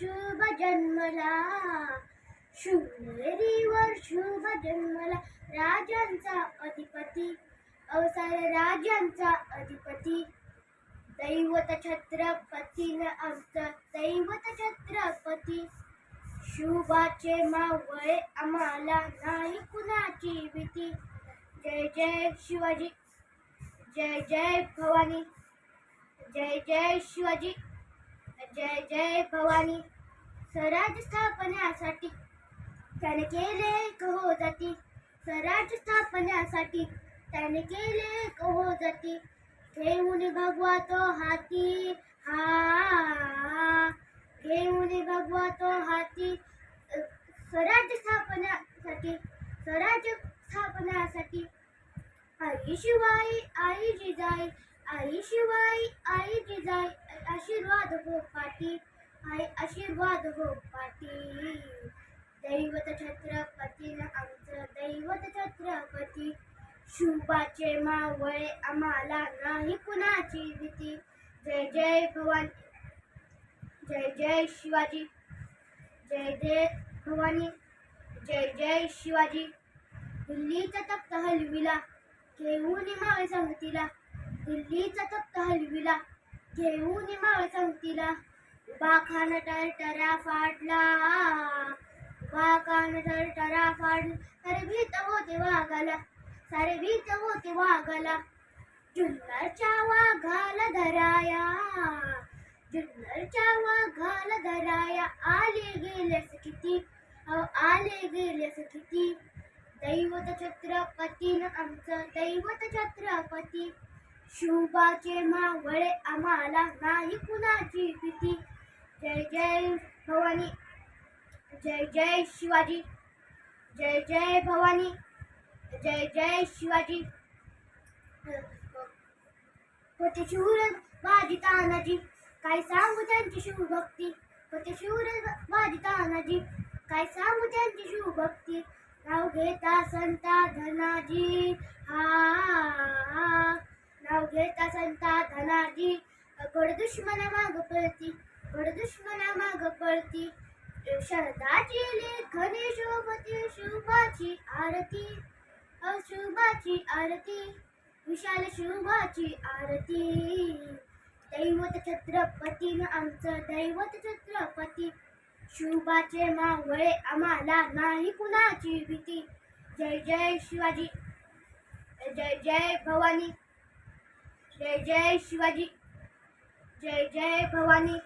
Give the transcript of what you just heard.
शुभ जन्मला. शिवनेरीवर शुभ जन्मला. राजांचा अधिपती. अवसार राजांचा अधिपती. दैवत छत्रपती आमचा दैवत छत्रपती. शुभाचे मावळे आम्हाला नाही कुणाची भीती. जय जय शिवाजी. जय जय भवानी. जय जय शिवाजी. जय जय भवानी. स्वराज स्थापण्यासाठी त्याने केले कहो जाती. स्वराज स्थापण्यासाठी त्याने केले कहो जाती. घेऊन भगवा तो हाती. हा घेऊन भगवा तो हाती. अ, स्वराज स्थापनासाठी स्वराज स्थापनासाठी. आई शिवाय आई जिजाई. आई शिवाय आई जिजाई. आशीर्वाद हो पाटी आई आशीर्वाद हो पाटी दैवत छत्रपती आमचं दैवत छत्रपती. शुभाचे मावळे आम्हाला नाही कुणाची भीती. जय जय भवानी जय जय शिवाजी जय जय भवानी जय जय शिवाजी. दिल्लीचा तप्त हलविला घेऊन माळ संगतीला. दिल्लीचा तप्त हलविला घेऊन माळ चौथीला बाखान खान टरटरा फाडला. उभा खान टरटरा फाडला. सारे भीत होते वाघाला. सारे भीत होते वाघाला. जुन्नरच्या वाघाला धराया. जुन्नरच्या वाघाला धराया. आले गेलेस किती? अहो आले गेलेस किती? दैवत छत्रपती आमचं दैवत छत्रपती. शिवबाचे मावळे आम्हाला नाही कुणाची भीती. जय जय भवानी. जय जय शिवाजी. जय जय भवानी. जय जय शिवाजी. होते शूर बाजी तानाजी. काय सांगू त्यांची शिवभक्ती? होते शूर बाजी तानाजी. काय सांगू त्यांची शिवभक्ती? नाव घेता संता धनाजी हा. नाव घेता संता धनाजी. गडदुष्मना माग पळती गडदुष्मना माग पळती. शरदाची लेखने शोभती शुभाची आरती. अशुभाची आरती विशाल शुभाची आरती. दैवत छत्रपती न आमचं दैवत छत्रपती. शुभाचे मावळे आम्हाला नाही कुणाची भीती. जय जय शिवाजी जय जय भवानी. जय जय शिवाजी जय जय भवानी.